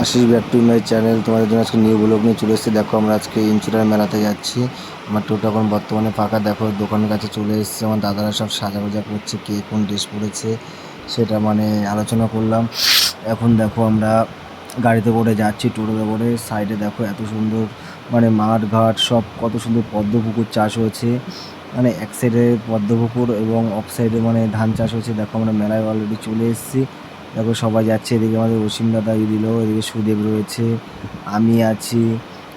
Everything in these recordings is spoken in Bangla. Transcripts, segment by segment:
Ashis back to my channel. তোমাদের জন্য আজকে নিউ ব্লগ নিয়ে চলে এসেছি। দেখো, আমরা আজকে ইঞ্চুরার মেলাতে যাচ্ছি। আমার টোটো এখন বর্তমানে ফাঁকা। দেখো, দোকানের কাছে চলে এসেছে। আমার দাদারা সব সাজা গোজা করছে, কে কোন ড্রেস পরেছে, সেটা মানে আলোচনা করলাম। এখন দেখো, আমরা গাড়িতে করে যাচ্ছি, টোটোতে করে। সাইডে দেখো, এত সুন্দর মানে মাঠ, ঘাট, সব কত সুন্দর পদ্ম পুকুর চাষ হয়েছে। মানে এক সাইডে পদ্ম পুকুর এবং অফ সাইডে মানে ধান চাষ হয়েছে। দেখো, আমরা মেলায় অলরেডি চলে এসেছি। দেখো সবাই যাচ্ছে, এদিকে আমাদের অসীম দাদা দিল, এদিকে সুদেব রয়েছে, আমি আছি,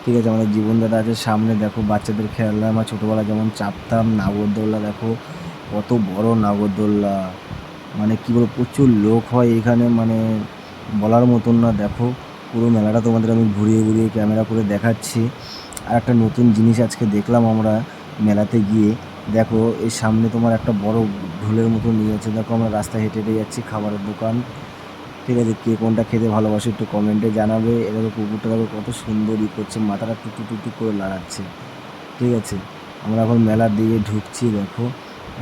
ঠিক আছে, আমাদের জীবন দাদা আছে, সামনে দেখো বাচ্চাদের খেলনা, আমরা ছোটোবেলা যেমন চাপতাম, নাগরদোল্লা দেখো, কত বড় নাগরদোল্লা মানে কী বলব, প্রচুর লোক হয় এখানে মানে বলার মতন না, দেখো, পুরো মেলাটা তোমাদের আমি ঘুরিয়ে ঘুরিয়ে ক্যামেরা করে দেখাচ্ছি, আর একটা নতুন জিনিস আজকে দেখলাম আমরা মেলাতে গিয়ে দেখো, এই সামনে তোমার একটা বড় ঢোলের মতো নিয়ে আছে। দেখো, আমরা রাস্তায় হেঁটে হেঁটে যাচ্ছি, খাবারের দোকান। ঠিক আছে, কে কোনটা খেতে ভালোবাসে একটু কমেন্টে জানাবে। এরকম কুকুরটা দেখো, কত সুন্দর ই করছে, মাথাটা টুটু টুকটু করে লাড়াচ্ছে। ঠিক আছে, আমরা এখন মেলার দিকে ঢুকছি, দেখো।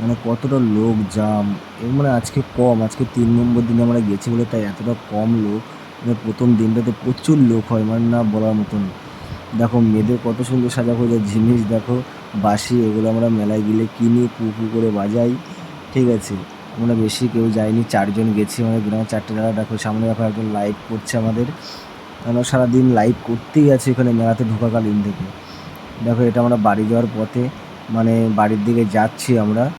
মানে কতটা লোক জাম। এর মানে আজকে কম, আজকে তিন নম্বর দিনে আমরা গেছি বলে তাই এতটা কম লোক। মানে প্রথম দিনটাতে প্রচুর লোক হয় মানে না বলার মতন। দেখো, মেয়েদের কত সুন্দর সাজা খোঁজা জিনিস দেখো। বাসি এগুলো আমরা মেলায় গেলে কিনি, পু পু করে বাজাই, ঠিক আছে? আমরা বেশি কেউ যাইনি, চারজন গেছি আমাদের গ্রামে চারটে দাদা, দেখো সামনে দেখো একজন লাইভ করছে আমাদের। আমরা সারাদিন লাইভ করতেই আছি এখানে মেলাতে ঢোকাকালীন থেকে। দেখো এটা আমরা বাড়ি যাওয়ার পথে মানে বাড়ির দিকে যাচ্ছি আমরা।